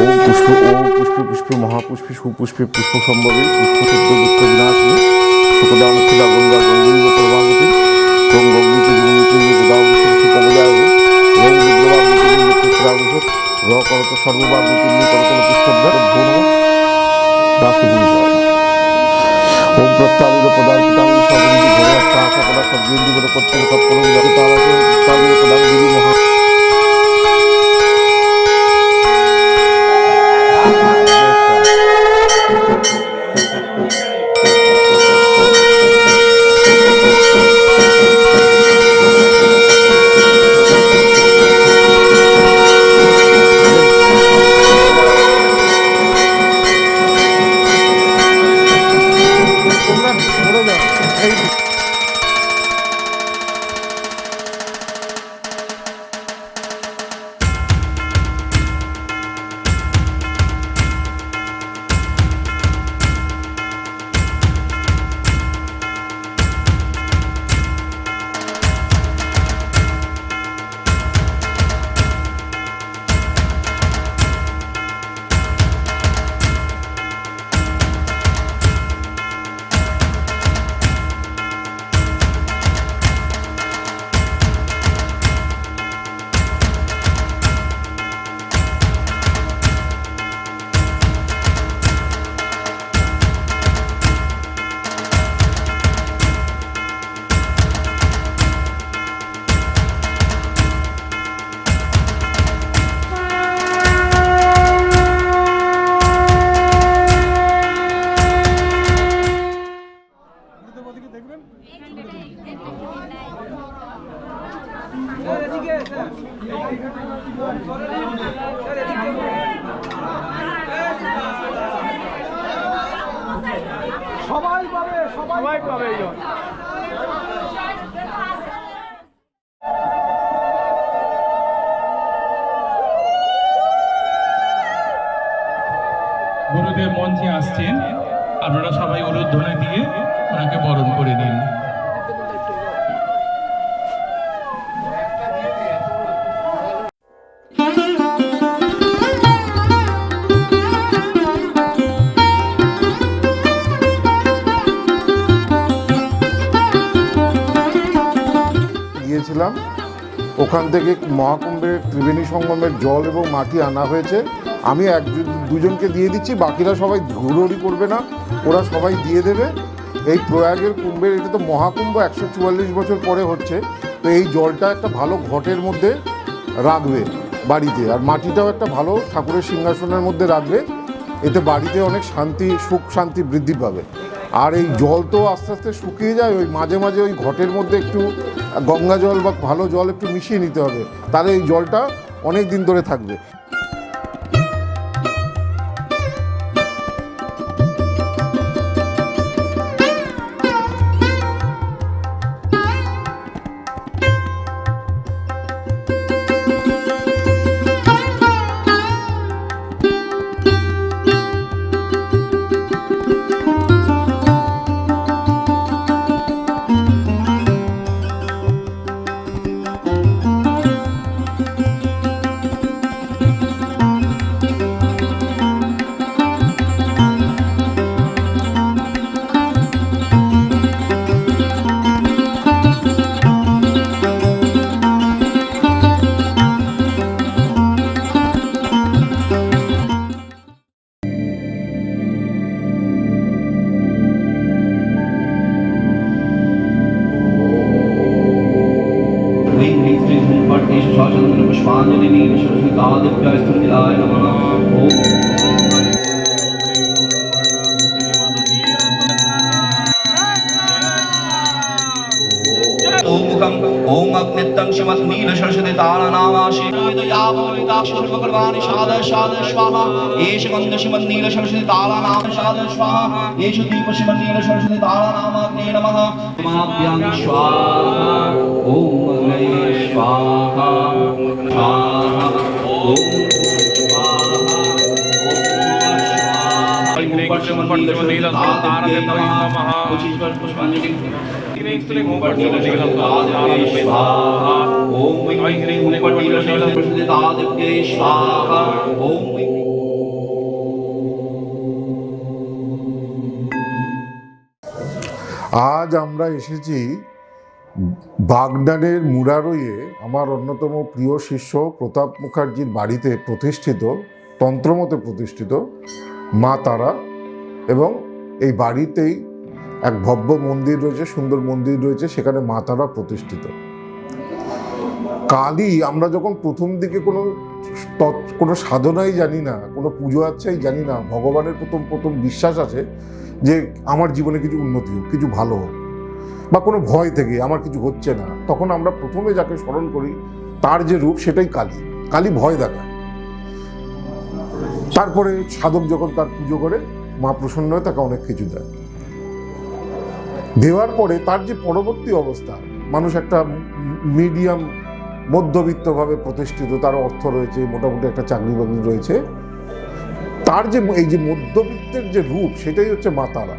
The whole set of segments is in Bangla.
ওম পুষ্প, ওম পুষ্পে পুষ্পে, মহাপুষ্পে সুপুষ্পে পুষ্প সম্ভবে পুষ্প শুদ্ধ দুঃখ বিনাশিনী সুখদা মুখিদা গঙ্গা গঙ্গৈব প্রভাবতী ওম গঙ্গিতে জীবনীতে গোদাবতী সুপবদায় ওম রুদ্রবাবতী পুত্রাবুষ র করত সর্ববাবতী করত পুষ্পদ্বার ভূম রাষ্ট্রপুরুষায় ওম প্রত্যাবির পদার্পিতামি সর্ববিধি ভগবত্তা আশা করা সদ্গীর প্রত্যেক তৎপরম জগতালাকে প্রত্যাবির পদার্থ দেবী মহা সবাই পাবে। গুরুদেব মঞ্চে আসছেন আপনারা সবাই উলুধ্বনি দিয়ে ওনাকে বরণ করে নিন গিয়েছিলাম। ওখান থেকে মহাকুম্ভের ত্রিবেণী সঙ্গমের জল এবং মাটি আনা হয়েছে। আমি এক দুজনকে দিয়ে দিচ্ছি, বাকিরা সবাই ঘুরোড়ি করবে না, ওরা সবাই দিয়ে দেবে। এই প্রয়াগের কুম্ভের, এটা তো মহাকুম্ভ একশো চুয়াল্লিশ বছর পরে হচ্ছে, তো এই জলটা একটা ভালো ঘটের মধ্যে রাখবে বাড়িতে। আর মাটিটাও একটা ভালো ঠাকুরের সিংহাসনের মধ্যে রাখবে, এতে বাড়িতে অনেক শান্তি, সুখ শান্তি বৃদ্ধি পাবে। আর এই জল তো আস্তে আস্তে শুকিয়ে যায়, ওই মাঝে মাঝে ওই ঘটের মধ্যে একটু গঙ্গা জল বা ভালো জল একটু মিশিয়ে নিতে হবে। তাহলে এই জলটা অনেক দিন ধরে থাকবে। चमन्नील सरस्वती तारनामाशे भगवानिषाद शाद स्वाहा एष गन्धशिमन्नील सरस्वती तारानाम शाद स्वाहा एष दीपशिमन्नील सरस्वती तारानामाग्ने नमः माभ्यां स्वाहा ॐ मङ्गले स्वाहा स्वाहा ॐ पुष्पांजलि আজ আমরা এসেছি বাগদানের মুরারইয়ে, আমার অন্যতম প্রিয় শিষ্য প্রতাপ মুখার্জির বাড়িতে প্রতিষ্ঠিত, তন্ত্রমতে প্রতিষ্ঠিত মা তারা এবং এই বাড়িতেই এক ভব্য মন্দির রয়েছে, সুন্দর মন্দির রয়েছে, সেখানে মা তারা প্রতিষ্ঠিত। কালী আমরা যখন প্রথম দিকে কোনো কোনো সাধনাই জানি না, কোনো পুজো আচ্ছাই জানি না, ভগবানের প্রথম প্রথম বিশ্বাস আছে যে আমার জীবনে কিছু উন্নতি হোক, কিছু ভালো হোক, বা কোনো ভয় থেকে আমার কিছু হচ্ছে না, তখন আমরা প্রথমে যাকে স্মরণ করি, তার যে রূপ সেটাই কালী। কালী ভয় দেখায়। তারপরে সাধক যখন তার পুজো করে, মা প্রসন্ন হয়ে তাকে অনেক কিছু দেয়। দেওয়ার পরে তার যে পরবর্তী অবস্থা, মানুষ একটা মিডিয়াম মধ্যবিত্তভাবে প্রতিষ্ঠিত, তার অর্থ রয়েছে, মোটামুটি একটা চাকরি বাকরি রয়েছে, তার যে এই যে মধ্যবিত্তের যে রূপ, সেটাই হচ্ছে মা তারা।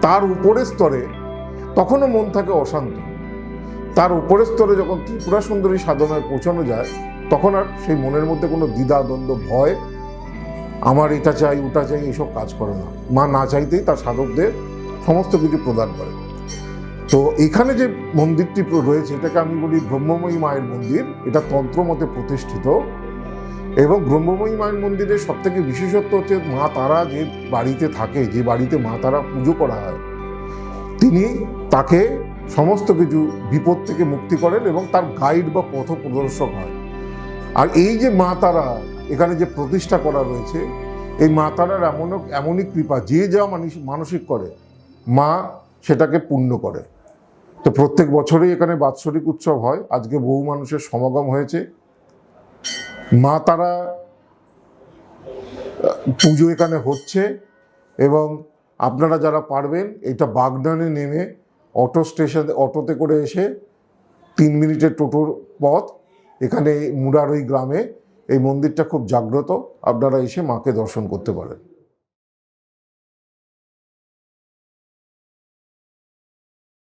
তার উপরের স্তরে তখনও মন থাকে অশান্ত। তার উপরের স্তরে যখন ত্রিপুরা সুন্দরী সাধনায় পৌঁছানো যায়, তখন আর সেই মনের মধ্যে কোনো দ্বিধা, দ্বন্দ্ব, ভয়, আমার এটা চাই, ওটা চাই, এসব কাজ করে না। মা না চাইতেই তার সাধকদের সমস্ত কিছু প্রদান করে। তো এখানে যে মন্দিরটি রয়েছে, এটাকে আমি বলি ব্রহ্মময়ী মায়ের মন্দির। এটা তন্ত্রমতে প্রতিষ্ঠিত এবং ব্রহ্মময়ী মায়ের মন্দিরের সব থেকে বিশেষত্ব হচ্ছে মা তারা যে বাড়িতে থাকে, যে বাড়িতে মা তারা পুজো করা হয়, তিনি তাকে সমস্ত কিছু বিপদ থেকে মুক্তি করেন এবং তার গাইড বা পথ প্রদর্শক হয়। আর এই যে মা তারা এখানে যে প্রতিষ্ঠা করা রয়েছে, এই মা তারার এমন এমনই কৃপা, যে যা মানসিক মানসিক করে মা সেটাকে পূর্ণ করে। তো প্রত্যেক বছরই এখানে বাৎসরিক উৎসব হয়। আজকে বহু মানুষের সমাগম হয়েছে। মা তারা পুজো এখানে হচ্ছে এবং আপনারা যারা পারবেন এটা বাগদানে নেমে অটো স্টেশন, অটোতে করে এসে তিন মিনিটের টোটোর পথ এখানে মুরারই গ্রামে। এই মন্দিরটা খুব জাগ্রত। আপনারা এসে মাকে দর্শন করতে পারেন।